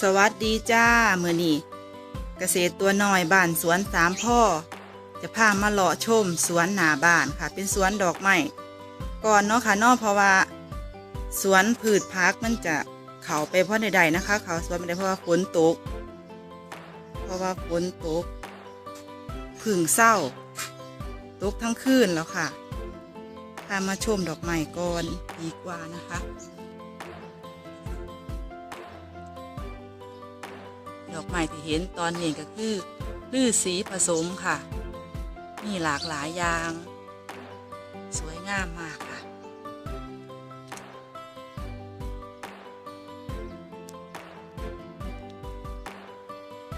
สวัสดีจ้ามือนี่เกษตรตัวน้อยบ้านสวนสามพ่อ จะพามาเลาะชมสวนหนาบ้านค่ะ เป็นสวนดอกไม้ก่อนเนาะค่ะนอกเพราะว่า สวนพืชพักมันจะเขาไปเพราะใดๆนะคะ เขาสวนไม่ได้เพราะว่าฝนตก เพราะว่าฝนตกพึ่งเศร้าตกทั้งคืนแล้วค่ะพามาชมดอกไม้ก่อนดีกว่านะคะ ดอกไม้ที่เห็นตอนนี้ก็คือลือสีผสมค่ะ มีหลากหลายอย่าง สวยงามมากค่ะ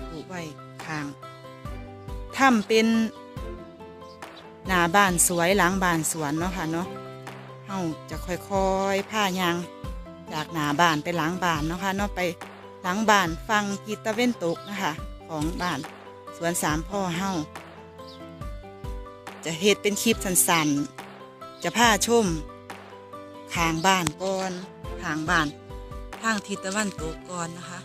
ปลูกไว้ข้างถ้ำเป็นหน้าบ้านสวยหลังบ้านสวนเนาะค่ะเนาะเฮาจะค่อยๆผ้ายางจากหน้าบ้านไปหลังบ้านเนาะค่ะเนาะไป หลังบ้านฟังทิศตะเว้นตกนะคะ ของบ้านสวนสามพ่อเฮาจะเฮ็ดเป็นคลิปสั้นๆ จะผ้าชมทางบ้านก่อนทางบ้านทางทิศตะวันตกก่อนนะคะ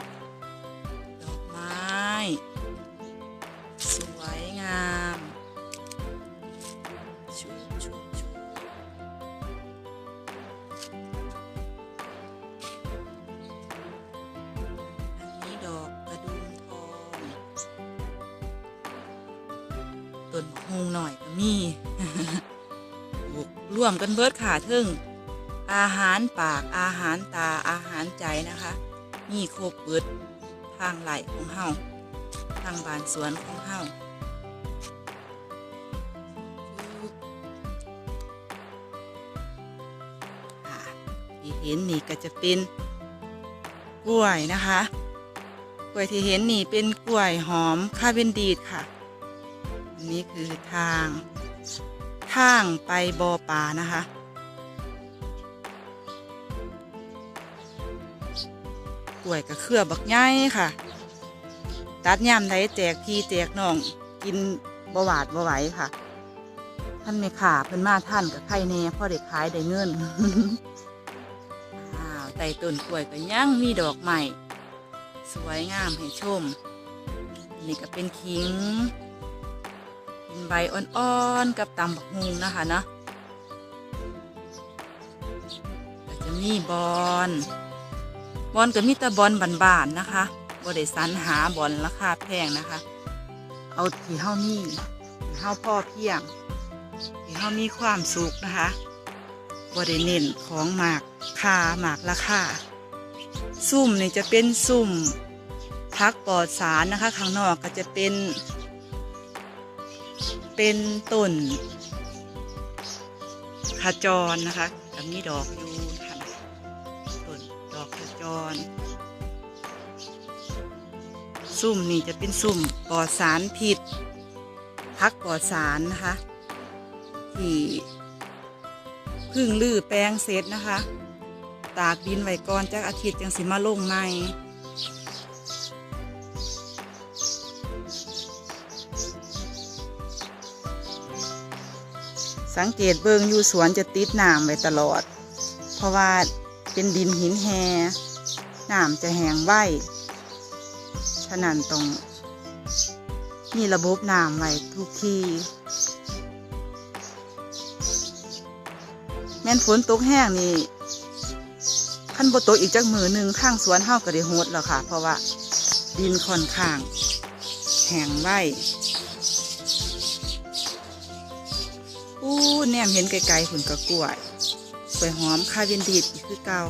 ต้นฮงหน่อยก็มีร่วมกันเบิดขาทึ่งอาหารปากอาหารตาอาหารใจนะคะ มีครบเบิดทางไหลของเฮาทางบานสวนของเฮาอ่าที่เห็นนี่ก็จะเป็นกล้วยนะคะ กล้วยที่เห็นนี่เป็นกล้วยหอมคาเวนดีดค่ะ นี้คือทางทางไปบอปลานะคะ กล้วยกับเครือบักใหญ่ค่ะ ตัดย่ำไดแจกพี่แจกน้อง กินบหวาดบไหวค่ะ ท่านไม่ขาเพิ่นมาท่านกับไข่แน่พ่อเด็กขายได้เงินอ้าวไต่ต้นกล้วยก็ยังมีดอกใหม่ สวยงามให้ชม นี่ก็เป็นขิง ใบอ่อนๆกับตำบักฮุงนะคะเนาะก็จะมีบอนบอลก็มีแต่บอลบานๆนะคะบ่ได้สรรหาบอลราคาแพงนะคะ เอาที่เฮามีที่เฮาพ่อเพียงที่เฮามีความสุขนะคะบ่ได้เน้นของหมากคาหมากราคาซุ่มนี่จะเป็นซุ่มพักปลอดสารนะคะข้างนอกก็จะเป็น เป็นต้นขจรนะคะก็มีดอกอยู่ค่ะต้นดอกขจร ซุ่มนี่จะเป็นซุ่มปลอดสารผิดพักปลอดสารนะคะที่พึ่งลื้อแปลงเสร็จนะคะ ตากดินไว้ก่อนจากอาทิตย์จังสิมาลงใหม่ สังเกตเบิงอยู่สวนจะติดน้ำไว้ตลอด เพราะว่าเป็นดินหินแหน้ำจะแห้งไวฉะนั้นต้องมีระบบน้ำไว้ทุกที่แม่นฝนตกแห้งนี่ขั้นบตกอีกจักมือหนึ่งข้างสวนเฮาก็ได้โหดแล้วค่ะ เพราะว่าดินค่อนข้าง แห้งไว อู้แนมเห็นไกลๆหุ่นกระกล้วยสวยหอมคาเวนดิดคือเก่า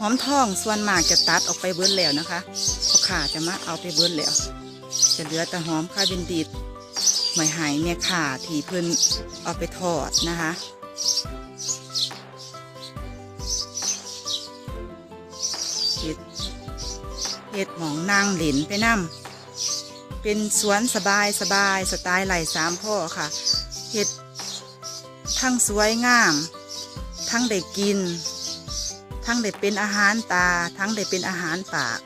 หอมทองส่วนมากจะตัดออกไปเบิ้แล้วนะคะพอขาจะมาเอาไปเบิ้แล้ว จะเหลือแต่หอมคาเวนดิดหอยหายเนี่ยขาที่เพิ่นเอาไปทอดนะคะเห็ดเห็ดหมองนางหลินไปนั่เป็นสวนสบายสบายสไตล์ไหลสามพ่อค่ะเห็ด ทั้งสวยงาม ทั้งได้กิน ทั้งได้เป็นอาหารตา ทั้งได้เป็นอาหารปาก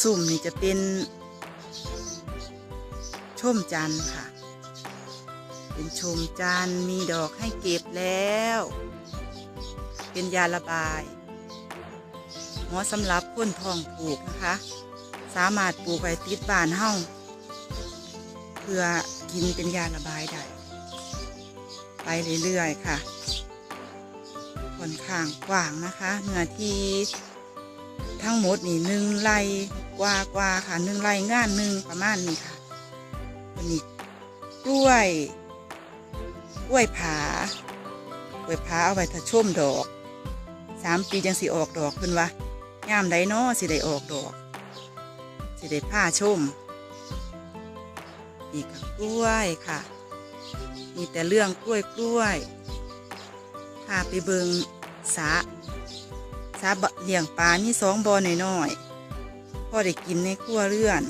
สุ่มนี่จะเป็นชมจันค่ะ เป็นชมจันมีดอกให้เก็บแล้ว เป็นยาระบายหมาะสำหรับคนทองผูกนะคะ สามารถปลูกไว้ติดบ้านเฮาเพื่อกินเป็นยาระบายได้ ไปเรื่อยๆค่ะค่อนข้างกว้างนะคะเนื้อที่ทั้งหมดนี่หนึ่งไร่กว่ากว่าๆค่ะหนึ่งไร่งานหนึ่งประมาณนี้ค่ะวันนี้กล้วยกล้วยผากล้วยผาเอาไว้ถ้าชมดอกสามปีจังสิออกดอกเพิ่นวะยามใดน้อสิได้ออกดอก สิได้ผ้าช่มนี่ก็กล้วยค่ะ มีแต่เรื่องกล้วยกล้วยพาไปเบิงสาสาบะเลี้ยงปลานี่สองบอหน่อยๆพอได้กินในครัวเรือน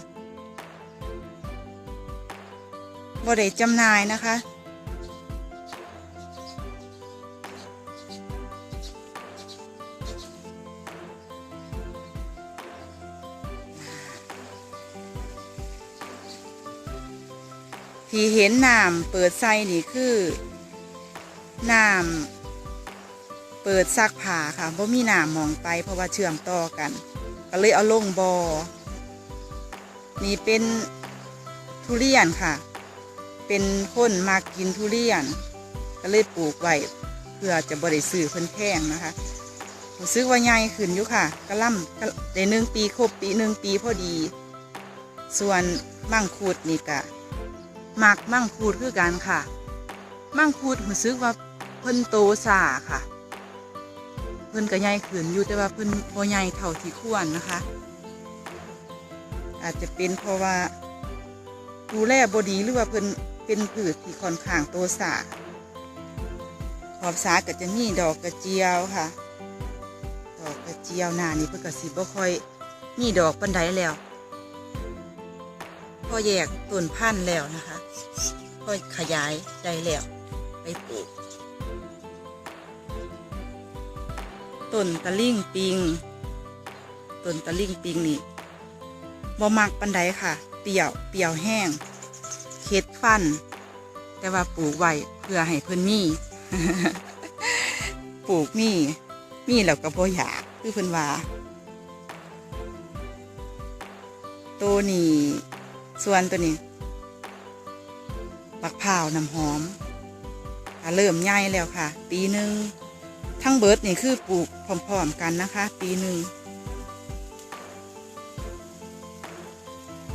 บ่ได้จำหน่ายนะคะ ที่เห็นน้ำเปิดใส่นี่คือน้ำเปิดซักผ้าค่ะเพราะมีน้ำมองไปเพราะว่าเชื่อมต่อกัน ก็เลยเอาลงบอนี่เป็นทุเรียนค่ะ เป็นคนมากินทุเรียน ก็เลยปลูกไว้เพื่อจะบริสื่อเพิ่นแพงนะคะรู้สึกว่าใหญ่ขึ้นอยู่ค่ะกระล่ำกะได้หนึ่งปีครบปีหนึ่งปีพอดี ส่วนมังคุดนี่กะ มักมั่งคูดคือกันค่ะ มั่งคูดรู้สึกว่าเพิ่นโตสาค่ะ เพิ่นก็ใหญ่ขึ้นอยู่แต่ว่าเพิ่นบ่ใหญ่เท่าที่ควรนะคะ อาจจะเป็นเพราะว่าดูแลบ่ดีหรือว่าเพิ่นเป็นพืชที่ค่อนข้างโตสาขอบสาก็จะมีดอกกระเจียวค่ะ ดอกกระเจียวหน้านี่เพิ่นก็สิบ่ค่อยมีดอกปานใดแล้ว พอแยกต้นพันธุ์แล้วนะคะ ก็ขยายได้แล้วไปปลูกต้นตะลิ่งปิงต้นตะลิ่งปิงนี่บ่มักปันไดค่ะ เปรี้ยวเปรี้ยวแห้งเค็ดฟัน แต่ว่าปลูกไว้เพื่อให้เพิ่นมีปลูกมีมีแล้วก็บ่อยากคือเพิ่นว่าตัวนี้ส่วนตัวนี้ บักพร้าวน้ำหอมเริ่มใหญ่แล้วค่ะ ปีหนึ่งทั้งเบิร์ดนี่คือปลูกพร้อมๆกันนะคะ ปีหนึ่ง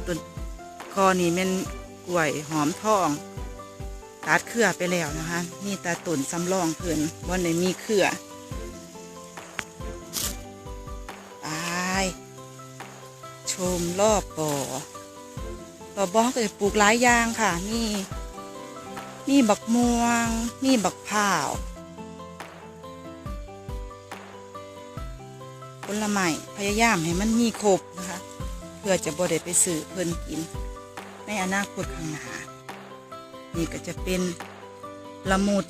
ต้นคอนี่เป็นกล้วยหอมทองตัดเครือไปแล้วนะคะนี่แต่ต้นสำรองเพิ่นวันไหนมีเครือไปชมรอบบ่อต่อบอกก็จะปลูกหลายอย่างค่ะนี่ นี่บักม่วงนี่บักพร้าวผลไม้พยายามให้มันมีครบนะคะ เพื่อจะบ่ได้ไปซื้อเพิ่นกิน ในอนาคตข้างหน้านี่ก็จะเป็นละมุด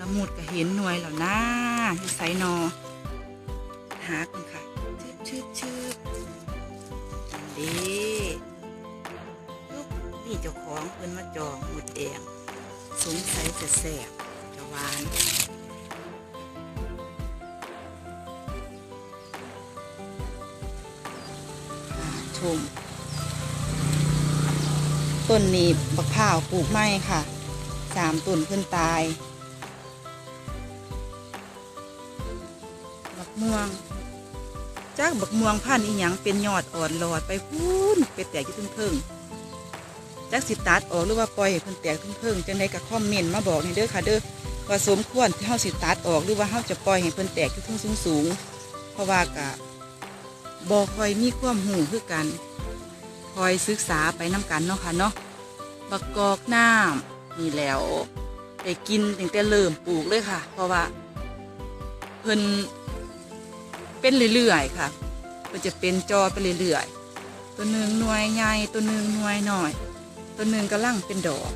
ละมุดก็เห็นหน่วยแล้วนะอยู่ไสนอ หากันค่ะชืดชืดชืดอันเดี นี่เจ้าของเพิ่นมาจองหมดแดงสงสัยจะแสบจะหวานอ่าชมต้นนี้บักพ้าวปลูกไม้ค่ะสามต้นเพิ่นตายบักม่วงจากบักม่วงพันธุ์อีหยังเป็นยอดอ่อนหลอดไปพูนไปแตกยู่เทิง จากสิตัดออกหรือว่าปล่อยให้เพิ่นแตกเทิงๆจังไดก็คอมเมนต์มาบอกในเด้อค่ะเด้อว่าสมควรที่เฮาสิตัดออกหรือว่าเฮาจะปล่อยให้เพิ่นแตกอยู่เทิงสูงๆเพราะว่ากะบ่ค่อยมีความหูคือกันคอยศึกษาไปน้กันเนาะค่ะเนาะบักกอกน้ำนี่แล้วได้กินตั้งแต่เริ่มปลูกเลยค่ะ เพราะว่าเพิ่นเป็นเรื่อยๆค่ะก็จะเป็นจอไปเรื่อยๆตัวหนึ่งหน่วยใหญ่ตัวหนึ่งหน่วยหน่อย ตัวหนึ่งกำลังเป็นดอก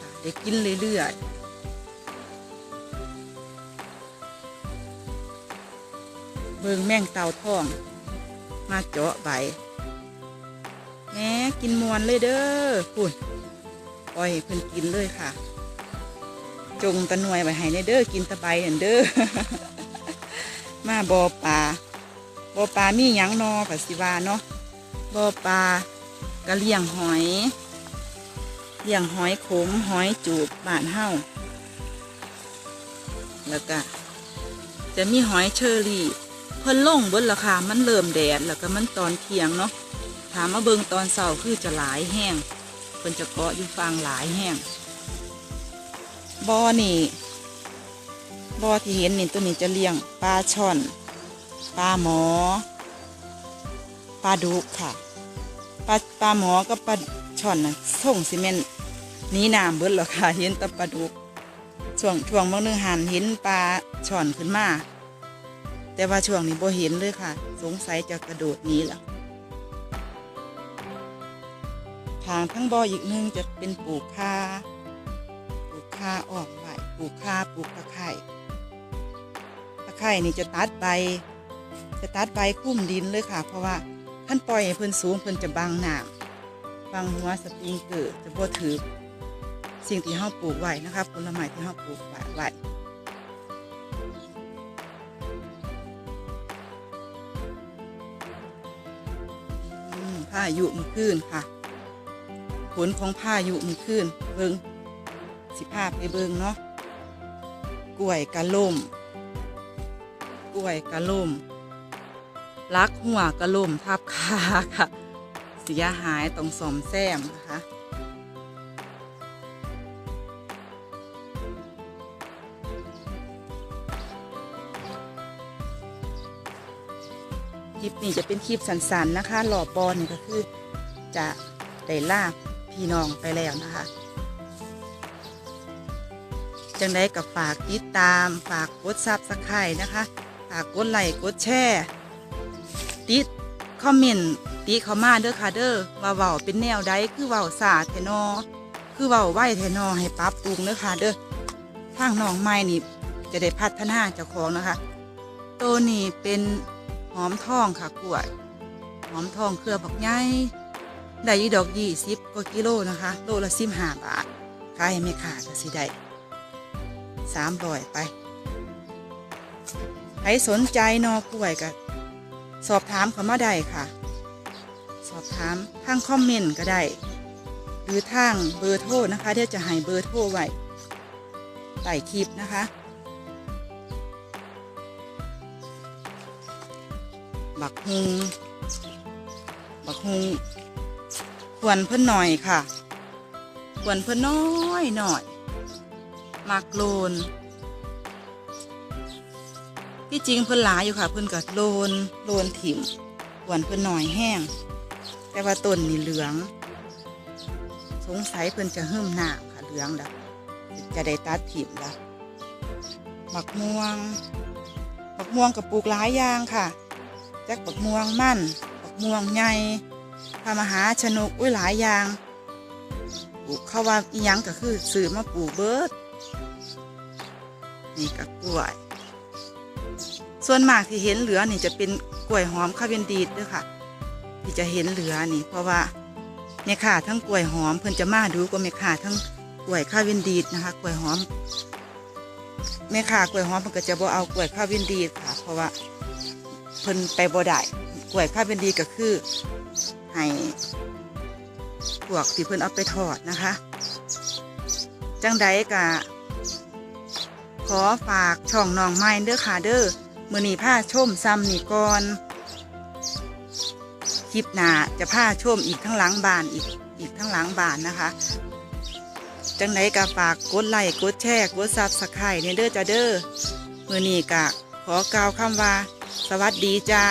ค่ะได้กินเรื่อยๆเบิงแมงเตาทอง มาเจาะใบแหมกินมวนเลยเด้อปุ่นปล่อยให้เพิ่นกินเลยค่ะ จงตะนวยไว้ให้ในเด้อกินตะใบอันเด้อมาบอปลาบอปลามีหยังนอปัสสิวาเนาะบอปลา ก็เลียงหอยเลียงหอยขมหอยจูบบานเฮาแล้วก็จะมีหอยเชอรี่เพิ่นล่งเบิดราคามันเริ่มแดดแล้วก็มันตอนเที่ยงเนาะถามมาเบิงตอนเช้าคือจะหลายแห้งเพิ่นจะเกาะอยู่ฟางหลายแห้งบอนี่บอที่เห็นนี่ตัวนี้จะเลี้ยงปลาช่อน ปลาหมอ ปลาดุกค่ะ ลาปลาหมอกับปลาช่อนน่ะส่งซีเมนต์นี้น้ำเบิดแล้วค่ะเห็นต่ปลาดุกช่วงช่วงบางเนึงหันเห็นปลาช่อนขึ้นมาแต่ว่าช่วงนี้บ่เห็นเลยค่ะ สงสัยจะกระโดดหนี้ละทางทั้งบ่ออีกหนึงจะเป็นปลูกคาปลูกคาออกใบปลูกคาปลูกตะไคร่ตะไคร่นี่จะตัดใบ จะตัดใบคุ้มดินเลยค่ะ เพราะว่า ท่านปล่อยให้เพิ่นสูงเพิ่นจะบังหนามบังหัวสปริงเกอร์จะบ่ถือสิ่งที่เราปลูกไว้นะครับผลไม้ที่เราปลูกไว้ไว้อืมพายุมันขึ้นค่ะ ผลของพายุมันขึ้น เบิงสิภาพไปเบิงเนาะกล้วยกะล่มกล้วยกะล่ม ลักหัวกระล่มทับขาค่ะ เสียหายต้องสอมแซมนะคะคลิปนี้จะเป็นคลิปสั้นๆนะคะ หล่อบอลนี่ก็คือจะได้ลากพี่น้องไปแล้วนะคะจังได้กับฝากติดตามฝากกดซับสไครต์นะคะ ฝากกดไลค์กดแชร์ คอมเมนต์ติเขามาเด้อค่ะเด้อว่าเว้าเป็นแนวใดคือเว้าสาแทนอ คือเว้าไหวแทนอให้ปรับปรุงเด้อค่ะเด้อทางน้องใหม่นี่จะได้พัฒนาเจ้าของนะคะ ตัวนี้เป็นหอมทองค่ะกล้วยหอมทองเครือบักใหญ่ได้ยี่ดอกยี่สิบกว่ากิโลนะคะ โลละสิบห้าบาทขายไม่ขาดสิได้สามร้อยไปใครสนใจนอกล้วยก็ สอบถามเขามาได้ค่ะ สอบถามทางคอมเมนต์ก็ได้ หรือทางเบอร์โทรนะคะเดี๋ยวจะให้เบอร์โทรไว้ใต้คลิปนะคะบักฮุงบักฮุงควรเพิ่นหน่อยค่ะ ควรเพิ่นน้อยหน่อยมากโลน ที่จริงเพิ่นหลายอยู่ค่ะ เพิ่นก็โลนโลนถิ่มควรเพิ่นหน่อยแห้ง แต่ว่าต้นนี่เหลือง สงสัยเพิ่นจะเฮิ่มหน้าค่ะเหลืองแล้วจะได้ตัดถิ่มแล้วบักม่วงบักม่วงกับปลูกหลายอย่างค่ะแจักบักม่วงมั่นบักม่วงใหญ่พามหาชนกอุ้ยหลายอย่างปลูกเขาว่าอีหยังก็คือซื้อมาปลูกเบิร์ดนี่ก็กล้วย ส่วนมากที่เห็นเหลือนี่จะเป็นกล้วยหอมคาเวนดีดด้วยค่ะ ที่จะเห็นเหลือนี่ เพราะว่าแม่ค้าทั้งกล้วยหอมเพิ่นจะมาดูกว่าแม่ค้าทั้งกล้วยคาเวนดีดนะคะกล้วยหอมแม่ค้ากล้วยหอมเพิ่นก็จะบ่เอากล้วยคาเวนดีดค่ะ เพราะว่าเพิ่นไปบ่ได้กล้วยข้าวเป็นดีก็คือให้พวกที่เพิ่นเอาไปทอดนะคะจังใดกะขอฝากช่องน้องไม้เด้อค่ะเด้อ มือนี้ผ้าชมซ้ำนี่ก่อนคลิปหน้าจะผ้าชมอีกทั้งหลังบานอีกอีกทั้งหลังบานนะคะ จังไหนกะฝากกดไลค์กดแชร์กดซับสไครต์เนี่ยเด้อจ้าเด้อมือนี้กะขอกล่าวคำว่า สวัสดีจ้า